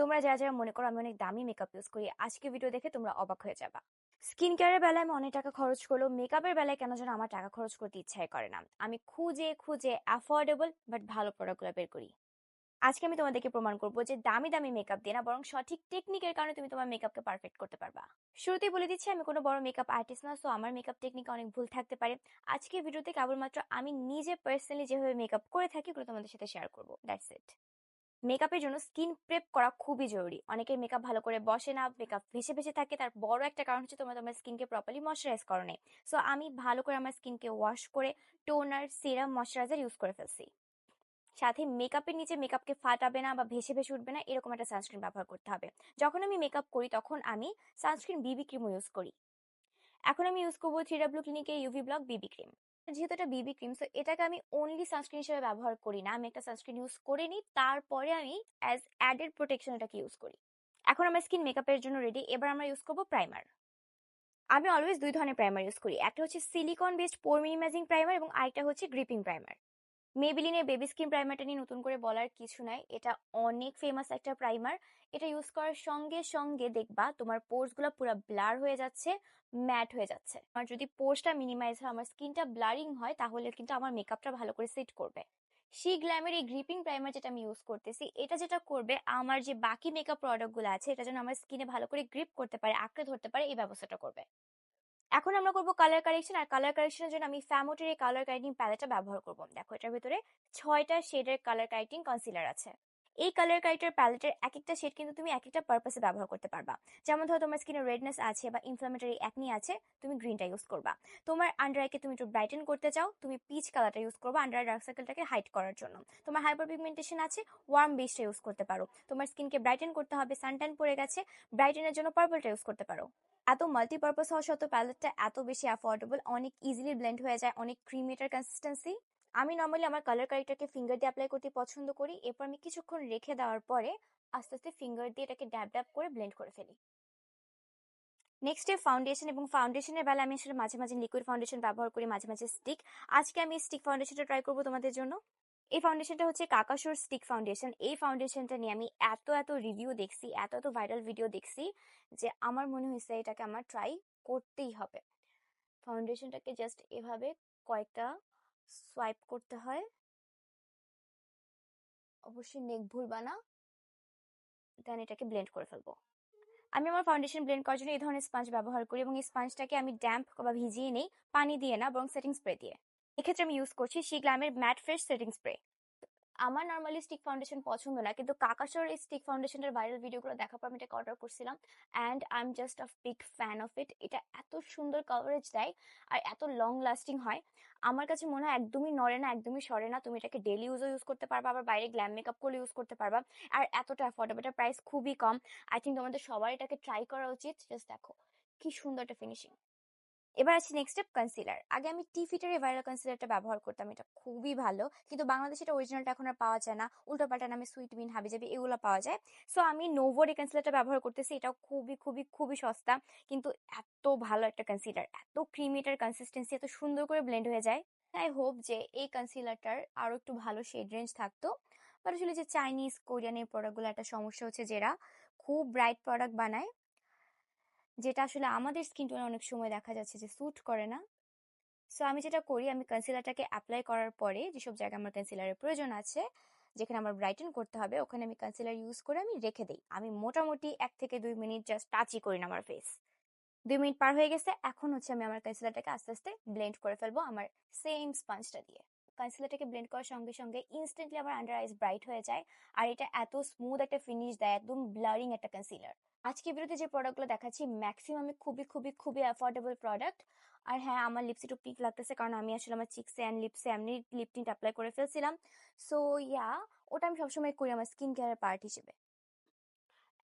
তোমরা যারা, যারা মনে করো আমি অনেক দামি মেকআপ ইউজ করি, আজকের ভিডিও দেখে তোমরা অবাক হয়ে যাবা। স্কিন কেয়ারের বেলায় আমি অনেক টাকা খরচ করলেও মেকআপের বেলায় কেন যেন আমার টাকা খরচ করতে ইচ্ছাই করে না। আমি খুঁজে, খুঁজে অ্যাফোর্ডেবল বাট ভালো প্রোডাক্টগুলো বের করি। আজকে আমি তোমাদেরকে প্রমাণ করব যে দামি, দামি মেকআপ দিয়ে না বরং সঠিক টেকনিকের কারণে তুমি তোমার মেকআপকে পারফেক্ট করতে পারবা। শুরুতেই বলে দিচ্ছি আমি কোনো বড় মেকআপ আর্টিস্ট না, সো আমার মেকআপ টেকনিকে অনেক ভুল থাকতে পারে। আজকের ভিডিওতে কেবলমাত্র আমি নিজে পার্সোনালি যেভাবে মেকআপ করে থাকি ওগুলো তোমাদের সাথে শেয়ার করব দ্যাটস ইট। মেকআপের জন্য স্কিন প্রেপ করা খুবই জরুরি। অনেকের মেকআপ ভালো করে বসে না মেকআপ ভেসে ভেসে থাকে। তার বড় একটা কারণ হচ্ছে তোমরা, তোমার স্কিনকে প্রপারলি ময়শ্চারাইজ করো নেই। সো আমি ভালো করে আমার স্কিনকে ওয়াশ করে টোনার সিরাম ময়শ্চারাইজার ইউজ করে ফেলছি। সাথে মেকআপের নিচে মেকআপকে ফাটাবে না বা ভেসে ভেসে উঠবে না, এরকম একটা সানস্ক্রিন ব্যবহার করতে হবে। যখন আমি মেকআপ করি, তখন আমি সানস্ক্রিন বিবি ক্রিমও ইউজ করি। এখন আমি ইউজ করব থ্রি ডাব্লিউ ক্লিনিকে ইউভি ব্লক বিবি ক্রিম যেহেতু এটা বিবি ক্রিম সো এটাকে আমি অনলি সানস্ক্রিন হিসেবে ব্যবহার করি না। আমি একটা সানস্ক্রিন ইউজ করে নিই, তারপরে আমি অ্যাজ অ্যাডেড প্রোটেকশন এটাকে ইউজ করি। এখন আমার স্কিন মেকআপের জন্য রেডি এবার আমরা ইউজ করব প্রাইমার আমি অলওয়েজ দুই ধরনের প্রাইমার ইউজ করি। একটা হচ্ছে silicone based pore minimising primer এবং আরেকটা হচ্ছে গ্রিপিং প্রাইমার মেবিলিনের বেবি স্কিন প্রাইমারটা নিয়ে নতুন করে বলার কিছু নাই। এটা অনেক ফেমাস একটা প্রাইমার এটা ইউজ করার সঙ্গে সঙ্গে দেখবা তোমার পোর্সগুলো পুরো ব্লার হয়ে যাচ্ছে ম্যাট হয়ে যাচ্ছে। আর যদি পোর্সটা মিনিমাইজ হয়, আমার স্কিনটা ব্লারিং হয়, তাহলে কিন্তু আমার মেকআপটা ভালো করে সেট করবে। শি গ্ল্যামের এই গ্রিপিং প্রাইমার যেটা আমি ইউজ করতেছি, এটা যেটা করবে, আমার যে বাকি মেকআপ প্রোডাক্টগুলো আছে, এটা যেন আমার স্কিনে ভালো করে গ্রিপ করতে পারে, আঁকড়ে ধরতে পারে, এই ব্যবস্থাটা করবে। এখন আমরা করব কালার কারেকশন আর কালার কারেকশনের জন্য আমি ফ্যামোটের এই কালার কারেক্টিং প্যালেটটা ব্যবহার করব। দেখো, এটার ভিতরে ছয়টা শেডের কালার কারেক্টিং কনসিলার আছে। এই কালার কারেক্টার প্যালেটের এক একটা শেড কিন্তু তুমি এক একটা পারপাসে ব্যবহার করতে পারবা। যেমন ধরো, তোমার স্কিনে রেডনেস আছে বা ইনফ্লামেটরি অ্যাকনি আছে, তুমি গ্রিনটা ইউজ করবা। তোমার আন্ডার আইকে তুমি একটু ব্রাইটেন করতে চাও, তুমি পিচ কালারটা ইউজ করবা আন্ডার ডার্ক সার্কেলটাকে হাইড করার জন্য। তোমার হাইপার পিগমেন্টেশন আছে ওয়ার্ম বেসটা ইউজ করতে পারো। তোমার স্কিনকে ব্রাইটেন করতে হবে সানট্যান পড়ে গেছে ব্রাইটেনের জন্য পার্পলটা ইউজ করতে পারো। এত মাল্টিপারপাস হওয়া সত্ত্বেও প্যালেটটা এত বেশি অ্যাফোর্ডেবল অনেক ইজিলি ব্লেন্ড হয়ে যায়, অনেক ক্রিমিটার কনসিস্টেন্সি আমি নর্মালি আমার কালার কারেক্টারকে ফিঙ্গার দিয়ে অ্যাপ্লাই করতে পছন্দ করি, এরপর আমি কিছুক্ষণ রেখে দেওয়ার পরে আস্তে আস্তে ফিঙ্গার দিয়ে এটাকে ড্যাব ড্যাব করে ব্লেন্ড করে ফেলি। নেক্সট ডে ফাউন্ডেশন এবং ফাউন্ডেশনের বেলা আমি আসলে মাঝে মাঝে লিকুইড ফাউন্ডেশন ব্যবহার করি, মাঝে মাঝে স্টিক আজকে আমি স্টিক ফাউন্ডেশনটা ট্রাই করব তোমাদের জন্য। এই ফাউন্ডেশনটা হচ্ছে কাকাশোর স্টিক ফাউন্ডেশন এই ফাউন্ডেশনটা নিয়ে আমি এত এত রিভিউ দেখছি, এত এত ভাইরাল ভিডিও দেখছি যে আমার মনে হয়েছে এটাকে আমার ট্রাই করতেই হবে। ফাউন্ডেশনটাকে জাস্ট এভাবে কয়েকটা সোয়াইপ করতে হয়। অবশ্যই নেক ভুলবা না দেন এটাকে ব্লেন্ড করে ফেলব। আমি আমার ফাউন্ডেশন ব্লেন্ড করার জন্য এই ধরনের স্পাঞ্জ ব্যবহার করি এবং এই স্পঞ্জটাকে আমি ড্যাম্প বা ভিজিয়ে নেই, পানি দিয়ে না, বরং সেটিং স্প্রে দিয়ে। এক্ষেত্রে আমি ইউজ করছি শি গ্ল্যামের ম্যাট ফ্রেশ সেটিং স্প্রে আমার নর্মালি স্টিক ফাউন্ডেশন পছন্দ না, কিন্তু কাকাশোর এই স্টিক ফাউন্ডেশনের ভাইরাল ভিডিওগুলো দেখার পর আমি এটাকে অর্ডার করছিলাম and I am just a big fan of it এটা এত সুন্দর কভারেজ দেয় আর এত লং লাস্টিং হয়। আমার কাছে মনে হয় একদমই নড়ে না, একদমই সরে না। তুমি এটাকে ডেলি ইউজও ইউজ করতে পারবা, আবার বাইরে গ্ল্যাম মেকআপ করলে ইউজ করতে পারবা। আর এতটা অ্যাফোর্ডেবল এটা প্রাইস খুবই কম। আই থিঙ্ক তোমাদের সবার এটাকে ট্রাই করা উচিত। জাস্ট দেখো, কি সুন্দর একটা ফিনিশিং এবার আছে নেক্সট স্টেপ কনসিলার আগে আমি টি ফিটার ভাইরাল কনসিলারটা ব্যবহার করতাম, এটা খুবই ভালো। কিন্তু বাংলাদেশে এটা অরিজিনালটা এখন আর পাওয়া যায় না। উল্টো পাল্টা নামে সুইট বিন হাবিজাবি এগুলো পাওয়া যায়। সো আমি নোভোর এই কনসিলারটা ব্যবহার করতেছি, এটাও খুবই খুবই খুবই সস্তা। কিন্তু এত ভালো একটা কনসিলার এত ক্রিমিটার কনসিস্টেন্সি এত সুন্দর করে ব্লেন্ড হয়ে যায়। আই হোপ যে এই কনসিলারটার আরও একটু ভালো শেড রেঞ্জ থাকতো। বাট আসলে যে চাইনিজ কোরিয়ান এই প্রোডাক্টগুলো একটা সমস্যা হচ্ছে যেটা খুব ব্রাইট প্রোডাক্ট বানায়। যেটা আসলে আমাদের স্কিন টোনে অনেক সময় দেখা যাচ্ছে যে স্যুট করে না। সো আমি যেটা করি, আমি কনসিলারটাকে অ্যাপ্লাই করার পরে যেসব জায়গায় আমার কনসিলারের প্রয়োজন আছে, যেখানে আমার ব্রাইটেন করতে হবে, ওখানে আমি কনসিলার ইউজ করে আমি রেখে দিই। আমি মোটামুটি এক থেকে দুই মিনিট জাস্ট টাচই করি না আমার ফেস দুই মিনিট পার হয়ে গেছে, এখন হচ্ছে আমি আমার কনসিলারটাকে আস্তে আস্তে ব্লেন্ড করে ফেলব আমার সেম স্পঞ্জটা দিয়ে। কনসিলারটাকে ব্লেন্ড করার সঙ্গে সঙ্গে ইনস্ট্যান্টলি আমার আন্ডার আইস ব্রাইট হয়ে যায়। আর এটা এত স্মুথ একটা ফিনিশ দেয়, একদম ব্লারিং একটা কনসিলার আজকে বিরুদ্ধে যে প্রোডাক্টগুলো দেখাচ্ছি ম্যাক্সিমামে খুবই খুবই খুবই অ্যাফোর্ডেবল প্রোডাক্ট আর হ্যাঁ আমার লিপস একটু পিক লাগতেছে কারণ আমি আসলে আমার চিক্সে অ্যান্ড লিপসে এমনি লিপ টিন্ট অ্যাপ্লাই করে ফেলছিলাম। সো ইয়া ওটা আমি সবসময় করি আমার স্কিন কেয়ারের পার্ট হিসেবে।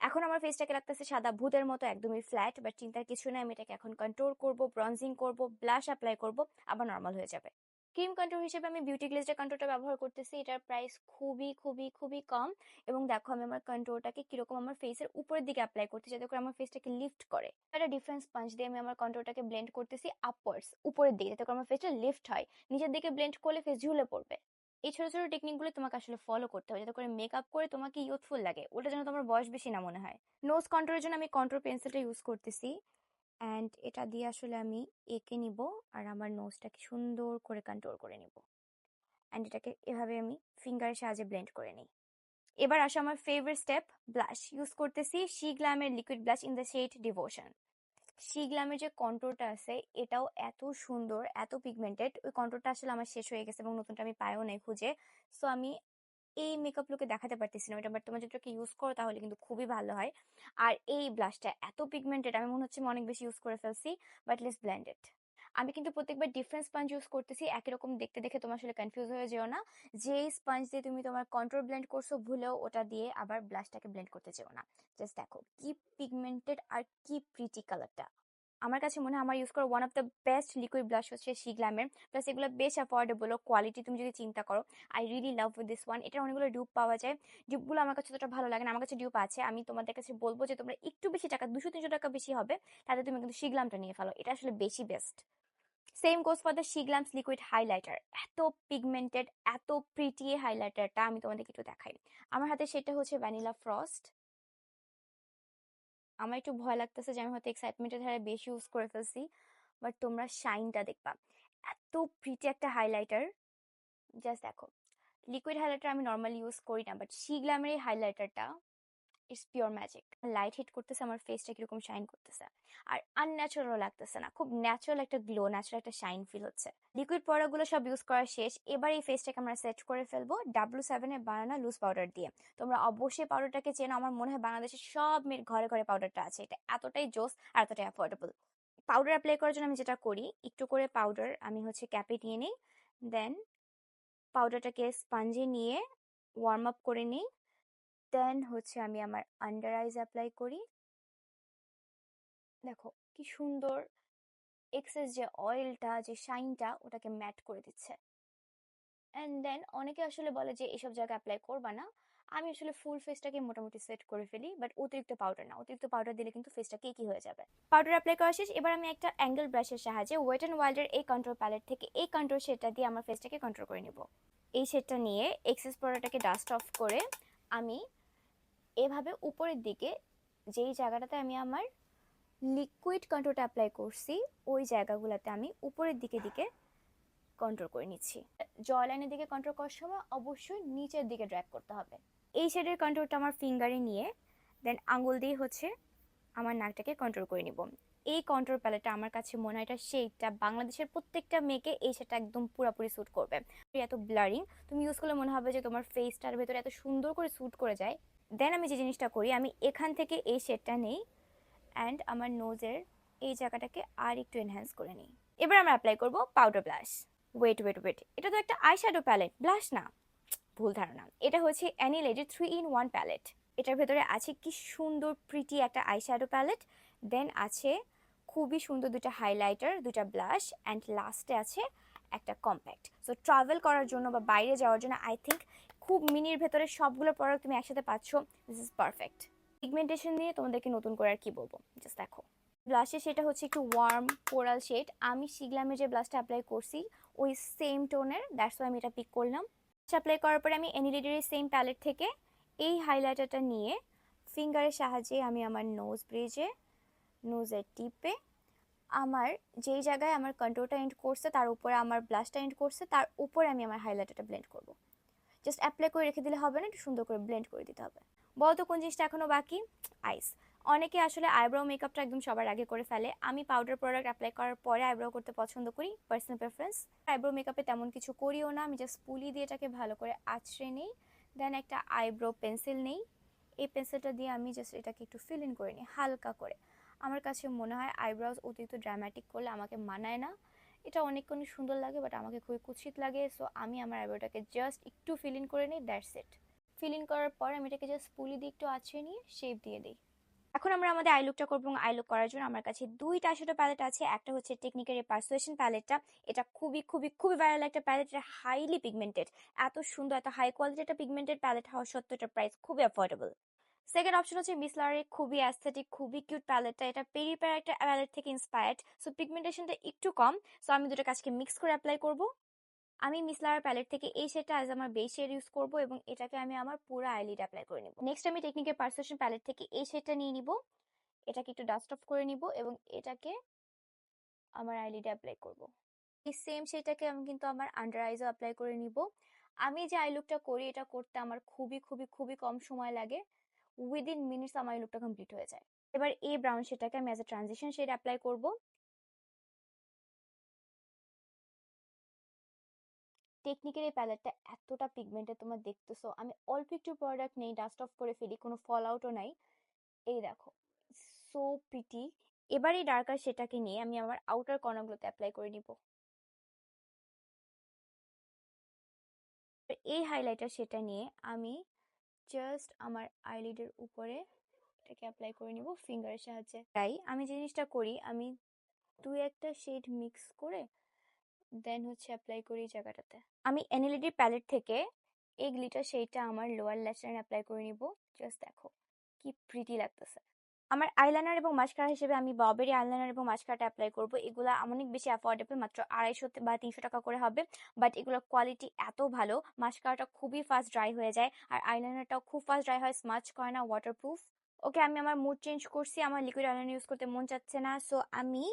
এখন আমার ফেসটাকে লাগতেছে সাদা ভূতের মতো, একদমই ফ্ল্যাট বাট চিন্তার কিছু নেই, আমি এটাকে এখন কন্ট্রোল করব ব্রঞ্জিং করব ব্লাশ অ্যাপ্লাই করব, আবার নর্মাল হয়ে যাবে। ক্রিম কন্ট্রোল হিসেবে আমি বিউটি গ্লেজের কন্ট্রোলটা ব্যবহার করতেছি। এটার প্রাইস খুবই খুবই খুবই কম এবং দেখো আমি আমার কন্ট্রোলটাকে কীরকম আমার ফেসের উপরের দিকে অ্যাপ্লাই করতে যাতে করে আমার ফেসটাকে লিফট করে। একটা ডিফারেন্স পাঞ্চ দিয়ে আমি আমার কন্ট্রোলটাকে ব্লেন্ড করতেছি আপওয়ার্ডস উপরের দিকে যাতে করে আমার ফেসটা লিফট হয়। নিচের দিকে ব্লেন্ড করলে ফেস ঝুলে পড়বে। এই ছোট ছোট টেকনিকগুলো তোমাকে আসলে ফলো করতে হবে যাতে করে মেকআপ করে তোমাকে ইউথফুল লাগে। ওটা যেন তোমার বয়স বেশি না মনে হয়। নোজ কন্ট্রোলের জন্য আমি কন্ট্রোল পেন্সিলটা ইউজ করতেছি। অ্যান্ড এটা দিয়ে আসলে আমি এঁকে নিব আর আমার নোজটাকে সুন্দর করে কন্ট্রোল করে নিব। অ্যান্ড এটাকে এভাবে আমি ফিঙ্গারের সাহায্যে ব্লেন্ড করে নিই। এবার আসে আমার ফেভারিট স্টেপ ব্লাশ ইউজ করতেছি she গ্ল্যামের liquid blush in the shade devotion she গ্ল্যামের যে কন্ট্রোলটা আছে, এটাও এত সুন্দর, এত পিগমেন্টেড ওই কন্ট্রোলটা আসলে আমার শেষ হয়ে গেছে এবং নতুনটা আমি পাইও নাই খুঁজে। সো আমি এই মেকআপ লুকে দেখাতে পারতেছি না। ওটা বাট তোমার যদি ওটাকে ইউজ করো, তাহলে কিন্তু খুবই ভালো হয়। আর এই ব্লাশটা এত পিগমেন্টেড আমি মনে হচ্ছে অনেক বেশি ইউজ করে ফেলছি বাট লেস ব্ল্যান্ডেড আমি কিন্তু প্রত্যেকবার ডিফারেন্ট স্পঞ্জ ইউজ করতেছি, একই রকম দেখতে দেখে তোমার আসলে কনফিউজ হয়ে যেও না। যে স্পঞ্জ দিয়ে তুমি তোমার কন্ট্রোল ব্লেন্ড করছ, ভুলেও ওটা দিয়ে আবার ব্লাশটাকে ব্লেন্ড করতে যেও না। জাস্ট দেখো, কি পিগমেন্টেড আর কি প্রিটি কালারটা আমার কাছে মনে হয় আমার ইউজ করা one of the best liquid blush হচ্ছে শি গ্ল্যামের প্লাস এগুলো বেশ অ্যাফোর্ডেবল কোয়ালিটি তুমি যদি চিন্তা করো I really love this one এটার অনেকগুলো ডিউপ পাওয়া যায়। ডিউপগুলো আমার কাছে অতটা ভালো লাগে না। আমার কাছে ডিউপ আছে। আমি তোমাদের কাছে বলব যে তোমরা একটু বেশি টাকা, দুশো, তিনশো টাকা বেশি হবে, তাতে তুমি কিন্তু শি গ্ল্যামটা নিয়ে ফেলো। এটা আসলে বেশি best same goes for the she glams liquid highlighter এত পিগমেন্টেড এত প্রিটি হাইলাইটারটা আমি তোমাদেরকে একটু দেখাই। আমার হাতে সেটা হচ্ছে ভ্যানিলা ফ্রস্ট আমার একটু ভয় লাগতেছে যে আমি হয়তো এক্সাইটমেন্টের ধারে বেশি ইউজ করে ফেলছি বাট তোমরা শাইনটা দেখবা। এত প্রিটি একটা হাইলাইটার জাস্ট দেখো। লিকুইড হাইলাইটার আমি নর্মালি ইউজ করি না বাট শি গ্ল্যামের এই হাইলাইটারটা it's pure magic light hit করতেছে, আমার ফেসটা কীরকম শাইন করতেছে। আর আনন্যাচারাল লাগতেছে না। খুব ন্যাচারাল একটা গ্লো ন্যাচারাল একটা শাইন ফিল হচ্ছে। লিকুইড প্রোডাক্টগুলো সব ইউজ করা শেষ। এবার এই ফেসটাকে আমরা সেট করে ফেলব ডাব্লু সেভেনের বানানা লুজ পাউডার দিয়ে। তোমরা অবশ্যই পাউডারটাকে চেনো। আমার মনে হয় বাংলাদেশের সব মেয়ের ঘরে ঘরে পাউডারটা আছে। এটা এতটাই জোস আর এতটাই অ্যাফোর্ডেবল পাউডার অ্যাপ্লাই করার জন্য আমি যেটা করি, একটু করে পাউডার আমি হচ্ছে ক্যাপে নিয়ে নিই। দেন পাউডারটাকে স্পঞ্জে নিয়ে ওয়ার্ম আপ করে নিই। দেন হচ্ছে আমি আমার আন্ডার আইজ অ্যাপ্লাই করি। দেখো কি সুন্দর এক্সেস যে অয়েলটা যে শাইনটা ওটাকে ম্যাট করে দিচ্ছে। অ্যান্ড দেন অনেকে আসলে বলে যে, এসব জায়গায় অ্যাপ্লাই করবা না। আমি আসলে ফুল ফেসটাকে মোটামুটি সেট করে ফেলি বাট অতিরিক্ত পাউডার না। অতিরিক্ত পাউডার দিলে কিন্তু ফেসটা কি হয়ে যাবে। পাউডার অ্যাপ্লাই করা শেষ। এবার আমি একটা অ্যাঙ্গেল ব্রাশের সাহায্যে ওয়েট অ্যান্ড ওয়াইল্ডের এই কন্ট্রোল প্যালেট থেকে এই কন্ট্রোল শেডটা দিয়ে আমার ফেসটাকে কন্ট্রোল করে নিব। এই শেডটা নিয়ে এক্সেস প্রোডাক্টটাকে ডাস্ট অফ করে আমি এভাবে উপরের দিকে যেই জায়গাটাতে আমি আমার লিকুইড কন্ট্রোলটা অ্যাপ্লাই করছি, ওই জায়গাগুলোতে আমি উপরের দিকে দিকে কন্ট্রোল করে নিচ্ছি। জ লাইনের দিকে কন্ট্রোল করার সময় অবশ্যই নিচের দিকে ড্র্যাগ করতে হবে। এই শেডের কন্ট্রোলটা আমার ফিঙ্গারে নিয়ে দেন আঙুল দিয়ে হচ্ছে আমার নাকটাকে কন্ট্রোল করে নিব। এই কন্ট্রোল প্যালেটটা আমার কাছে মনে হয় এটা সেইটা বাংলাদেশের প্রত্যেকটা মেয়েকে এই সেটা একদম পুরোপুরি স্যুট করবে। এত ব্লারিং তুমি ইউজ করলে মনে হবে যে তোমার ফেসটার ভেতরে এত সুন্দর করে স্যুট করে যায়। দেন আমি যে জিনিসটা করি, আমি এখান থেকে এই শেডটা নেই অ্যান্ড আমার নোজের এই জায়গাটাকে আর একটু এনহ্যান্স করে নিই। এবার আমরা অ্যাপ্লাই করব powder blush wait wait wait এটা তো একটা আই শ্যাডো প্যালেট ব্লাশ না। ভুল ধারণা। এটা হচ্ছে any lady three in one palette এটার ভেতরে আছে কি সুন্দর প্রিটি একটা আই শ্যাডো প্যালেট দেন আছে খুবই সুন্দর দুটা হাইলাইটার দুটা ব্লাশ অ্যান্ড লাস্টে আছে একটা কম্প্যাক্ট সো ট্রাভেল করার জন্য বা বাইরে যাওয়ার জন্য আই থিঙ্ক খুব মিনির ভেতরে সবগুলো প্রোডাক্ট তুমি একসাথে পাচ্ছ। দিস ইজ পারফেক্ট পিগমেন্টেশন নিয়ে তোমাদেরকে নতুন করে আর কি বলব? জাস্ট দেখো। ব্লাশে সেটা হচ্ছে একটু ওয়ার্ম কোরাল শেড আমি শিগলামের যে ব্লাশটা অ্যাপ্লাই করছি, ওই সেম টোনের দ্যাটস আমি এটা পিক করলাম। অ্যাপ্লাই করার পরে আমি এনিলিডের সেম প্যালেট থেকে এই হাইলাইটারটা নিয়ে ফিঙ্গারের সাহায্যে আমি আমার নোজ ব্রিজে নোজের টিপে আমার যেই জায়গায় আমার কন্ট্রোলটা এন্ড করছে, তার উপরে আমার ব্লাশটা এন্ড করছে, তার উপরে আমি আমার হাইলাইটারটা ব্লেন্ড করব। জাস্ট অ্যাপ্লাই করে রেখে দিলে হবে না, একটু সুন্দর করে ব্লেন্ড করে দিতে হবে। বলতো কোন জিনিসটা এখনও বাকি? আইস অনেকে আসলে আইব্রো মেকআপটা একদম সবার আগে করে ফেলে। আমি পাউডার প্রোডাক্ট অ্যাপ্লাই করার পরে আইব্রো করতে পছন্দ করি পার্সোনাল প্রেফারেন্স আইব্রো মেকআপে তেমন কিছু করিও না, আমি জাস্ট পুলি দিয়ে এটাকে ভালো করে আছড়ে নিই। দেন একটা আইব্রো পেন্সিল নেই। এই পেন্সিলটা দিয়ে আমি জাস্ট এটাকে একটু ফিল ইন করে নিই, হালকা করে। আমার কাছে মনে হয় আইব্রাউজ অতিরিক্ত ড্রামাটিক করলে আমাকে মানায় না। এটা অনেকক্ষণ সুন্দর লাগে বাট আমাকে খুবই কুৎসিত লাগে। সো আমি আমার আইব্রোটাকে জাস্ট একটু ফিল ইন করে নিই দ্যাটস ইট ফিল ইন করার পর আমি এটাকে জাস্ট পুলি দিয়ে একটু আছড়ে নিয়ে শেপ দিয়ে দিই। এখন আমরা আমাদের আই লুকটা করব। এবং আই লুক করার জন্য আমার কাছে দুইটা ছোটো প্যালেট আছে। একটা হচ্ছে টেকনিকের এই পার্সুয়েশন প্যালেটটা এটা খুবই খুবই খুবই ভাইরাল একটা প্যালেট এটা হাইলি পিগমেন্টেড এত সুন্দর, এত হাই কোয়ালিটি একটা পিগমেন্টেড প্যালেট হওয়া সত্ত্বেও প্রাইস খুবই অ্যাফোর্ডেবল সেকেন্ড অপশন হচ্ছে মিসলারের খুবই অ্যাস্থেটিক খুবই কিউট প্যালেটটা এটা পেরি একটা প্যালেট থেকে ইন্সপায়ার্ড সো পিগমেন্টেশনটা একটু কম। সো আমি দুটো কাজকে মিক্স করে অ্যাপ্লাই করব। আমি মিস মিসলার প্যালেট থেকে এই শেডটা আজ আমার বেস শেড ইউজ করব এবং এটাকে আমি আমার পুরো আইলিড অ্যাপ্লাই করে নিব। নেক্সট আমি টেকনিকের পারসেপশন প্যালেট থেকে এই শেডটা নিয়ে নিব। এটাকে একটু ডাস্ট অফ করে নিব এবং এটাকে আমার আইলিডে অ্যাপ্লাই করব। এই সেম শেডটাকে আমি কিন্তু আমার আন্ডার আইজও অ্যাপ্লাই করে নিব। আমি যে আই লুকটা করি, এটা করতে আমার খুবই খুবই খুবই কম সময় লাগে। উইদিন মিনিটস আমার লুকটা কমপ্লিট হয়ে যায়। এবার এই ব্রাউন শেডটাকে আমি as a transition shade apply করব। টেকনিকের এই প্যালেটটা এতটা পিগমেন্টেড তোমরা দেখতেছো। আমি অল্প একটু প্রোডাক্ট নেই ডাস্ট অফ করে ফেলি, কোনো ফল আউটও নাই। এই দেখো সো প্রিটি এবার এই ডার্কার সেটাকে নিয়ে আমি আমার আউটার কর্নারগুলোতে অ্যাপ্লাই করে নিব। এই হাইলাইটার সেটা নিয়ে আমি জাস্ট আমার আইলিডের উপরে এটাকে অ্যাপ্লাই করে নিব ফিঙ্গারের সাহায্যে। তাই আমি জিনিসটা করি, আমি দুই একটা শেড মিক্স করে দেন হচ্ছে অ্যাপ্লাই করি জায়গাটাতে। আমি এনএলইডি প্যালেট থেকে এই গ্লিটার শেডটা আমার লোয়ার ল্যাশ লাইন অ্যাপ্লাই করে নিব। জাস্ট দেখো, কি প্রিটি লাগতেছে। আমার আইলাইনার এবং মাস্কারা হিসেবে আমি ববেরি আইলাইনার এবং মাস্কারাটা অ্যাপ্লাই করব। এগুলো অনেক বেশি অ্যাফোর্ডেবল মাত্র আড়াইশো বা তিনশো টাকা করে হবে। বাট এগুলোর কোয়ালিটি এত ভালো মাস্কারাটা খুবই ফাস্ট ড্রাই হয়ে যায়। আর আইলাইনারটাও খুব ফাস্ট ড্রাই হয় স্মাচ করে না ওয়াটারপ্রুফ ওকে আমি আমার মুড চেঞ্জ করছি, আমার লিকুইড আইলাইনার ইউজ করতে মন চাচ্ছে না। সো আমি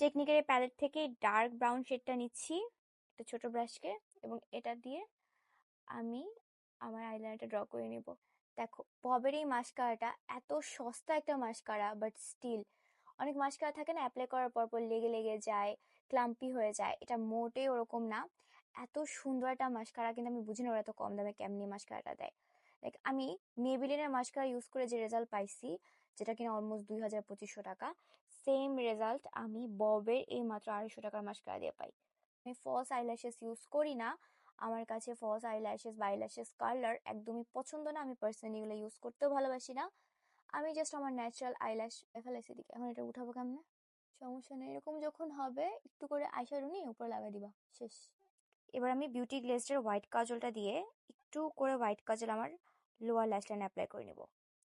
টেকনিকের প্যালেট থেকে ডার্ক ব্রাউন শেডটা নিচ্ছি, একটা ছোট ব্রাশকে এবং এটা দিয়ে আমি আমার আইলাইনারটা ড্র করে নেব। দেখো ববের এই মাস্কারাটা এত সস্তা একটা মাস্কারা বাট স্টিল অনেক মাস্কারা থাকে না অ্যাপ্লাই করার পর পর লেগে লেগে যায় ক্লাম্পি হয়ে যায়, এটা মোটেই ওরকম না। এত সুন্দর একটা মাস্কারা কিন্তু আমি বুঝি না ওরা এত কম দামে কেমনি মাস্কারাটা দেয়। লাইক আমি মেবিলিনের মাস্কারা ইউজ করে যে রেজাল্ট পাইছি, যেটা কিনা অলমোস্ট দুই হাজার পঁচিশশো টাকা সেম রেজাল্ট আমি ববের এই মাত্র আড়াইশো টাকার মাস্কারা দিয়ে পাই। আমি ফলস আইল্যাশেস ইউজ করি না আমার কাছে ফলস আইল্যাশেস বা আইল্যাশেস কালার একদমই পছন্দ না। আমি পার্সোনালি এগুলো ইউজ করতেও ভালোবাসি না। আমি জাস্ট আমার ন্যাচারাল আইল্যাশ ফেলাইছি দিকে। এখন এটা উঠাবো কেমনে? সমস্যা নেই। এরকম যখন হবে, একটু করে আইশ্যাডো নিয়ে উপরে লাগাই দিবা। শেষ। এবার আমি বিউটি গ্লেজের হোয়াইট কাজলটা দিয়ে একটু করে হোয়াইট কাজল আমার লোয়ার ল্যাশ লাইন অ্যাপ্লাই করে নিব।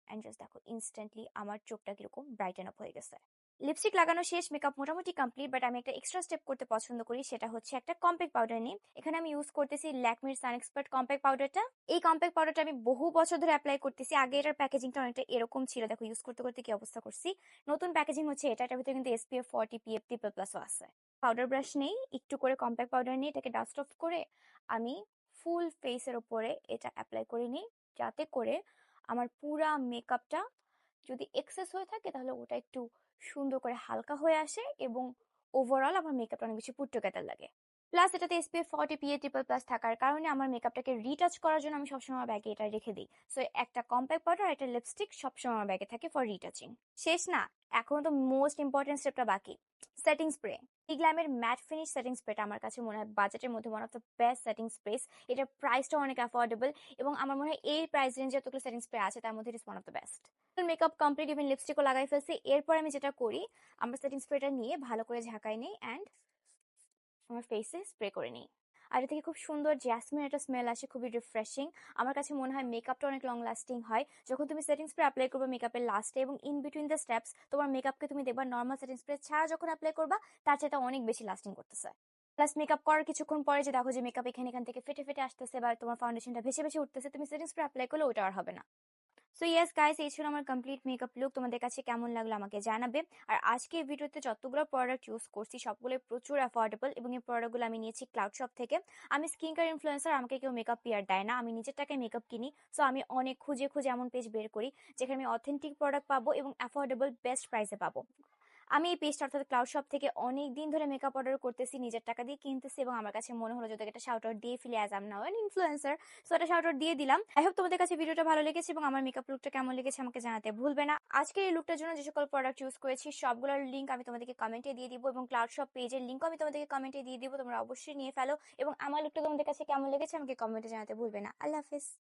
অ্যান্ড জাস্ট দেখো ইনস্ট্যান্টলি আমার চোখটা কীরকম ব্রাইটেন আপ হয়ে গেছে। লিপস্টিক লাগানো শেষ মেকআপ মোটামুটি কমপ্লিট বাট আমি একটা এক্সট্রা স্টেপ করতে পছন্দ করি, সেটা হচ্ছে একটা কম্প্যাক্ট পাউডার নিয়ে। এখানে আমি ইউজ করতেছি ল্যাকমির সান এক্সপার্ট কম্প্যাক্ট পাউডারটা এই কম্প্যাক্ট পাউডারটা আমি বহু বছর ধরে অ্যাপ্লাই করতেছি। আগে এটার প্যাকেজিংটা অনেকটা এরকম ছিল। দেখো ইউজ করতে করতে কি অবস্থা করছি? নতুন প্যাকেজিং হচ্ছে এটা, এটার ভিতরে কিন্তু এসপিএফ ফর্টি পিএফ ট্রিপল প্লাসও আছে। পাউডার ব্রাশ নেই, একটু করে কম্প্যাক্ট পাউডার নিয়ে এটাকে ডাস্ট অফ করে আমি ফুল ফেসের ওপরে এটা অ্যাপ্লাই করে নিই, যাতে করে আমার পুরা মেকআপটা যদি এক্সেস হয়ে থাকে, তাহলে ওটা একটু সুন্দর করে হালকা হয়ে আসে এবং ওভারঅল আমার মেকআপটা অনেক বেশি পুট টুগেদার লাগে। প্লাস এটাতে SPF forty PA triple plus থাকার কারণে আমার মেকআপটাকে রিটাচ করার জন্য আমি সবসময় আমার ব্যাগে এটা রেখে দিই। সো একটা কম্প্যাক্ট পাউডার একটা লিপস্টিক সবসময় আমার ব্যাগে থাকে ফর রিটাচিং শেষ না, এখনও তো মোস্ট ইম্পর্টেন্ট স্টেপটা বাকি। সেটিং স্প্রে গ্ল্যামের ম্যাট ফিনিশ সেটিং স্প্রেটা আমার কাছে মনে হয় বাজেটের মধ্যে one of the best setting sprays এটার প্রাইসটা অনেক অ্যাফোর্ডেবল এবং আমার মনে হয় এই প্রাইস রেঞ্জে যতগুলো সেটিং স্প্রে আছে তার মধ্যে it is one of the best makeup complete even লিপস্টিকও লাগাই ফেলছি। এরপর আমি যেটা করি, আমার সেটিং স্প্রেটা নিয়ে ভালো করে ঝাঁকাই নিই অ্যান্ড আমার ফেসে স্প্রে করে নিই। আর এর থেকে খুব সুন্দর জ্যাসমিন একটা স্মেল আসে, খুবই রিফ্রেশিং আমার কাছে মনে হয় মেকআপটা অনেক লং লাস্টিং হয়। যখন তুমি সেটিং স্প্রে অ্যাপ্লাই করবে মেকআপের লাস্টে এবং ইন বিটুইন দ্য স্টেপস তোমার মেকআপকে তুমি দেখবা নর্মাল সেটিং স্প্রে ছাড়া যখন অ্যাপ্লাই করবা, তার চেয়ে অনেক বেশি লাস্টিং করতেছে। প্লাস মেকআপ করার কিছুক্ষণ পরে যে দেখো যে মেকআপ এখানে এখান থেকে ফেটে ফেটে আসতেছে বা তোমার ফাউন্ডেশনটা ভেসে ভেসে উঠতেছে, তুমি সেটিং স্প্রে অ্যাপ্লাই করলে ওটা আর হবে না। সো ইয়েস গাইস এই ছিল আমার কমপ্লিট মেকআপ লুক তোমাদের কাছে কেমন লাগল আমাকে জানাবে। আর আজকে এই ভিডিওতে যতগুলো প্রোডাক্ট ইউজ করছি সবগুলো প্রচুর অ্যাফোর্ডেবল এবং এই প্রোডাক্টগুলো আমি নিয়েছি ক্লাউড শপ থেকে। আমি স্কিন কেয়ার ইনফ্লুয়েন্সার আমাকে কেউ মেকআপ পিয়ার দেয় না। আমি নিজের টাকায় মেকআপ কিনি। সো আমি অনেক খুঁজে খুঁজে এমন পেজ বের করি, যেখানে আমি অথেন্টিক প্রোডাক্ট পাবো এবং অ্যাফোর্ডেবল বেস্ট প্রাইসে পাবো। আমি এই পেজটা অর্থাৎ ক্লাউড শপ থেকে অনেক দিন ধরে মেকআপ অর্ডার করতেছি, নিজের টাকা দিয়ে কিনতেছি এবং আমার কাছে মনে হলো যদি একটা শাউট আউট দিয়ে ফেলি as I'm now an influencer so এটা শাউট আউট দিয়ে দিলাম। আই হোপ তোমাদের কাছে ভিডিওটা ভালো লেগেছে এবং আমার মেকআপ লুকটা কেমন লেগেছে আমাকে জানাতে ভুলবে না। আজকে এই লুকটার জন্য যে সকল প্রোডাক্ট ইউজ করেছি, সবগুলোর লিঙ্ক আমি তোমাদেরকে কমেন্টে দিয়ে দিব এবং ক্লাউড শপ পেজের লিঙ্কও আমি তোমাদেরকে কমেন্টে দিয়ে দিব, তোমরা অবশ্যই নিয়ে ফেলো এবং আমার লুকটা তোমাদের কাছে কেমন লেগেছে আমাকে কমেন্টে জানাতে ভুলবে না। আল্লাহ হাফিজ।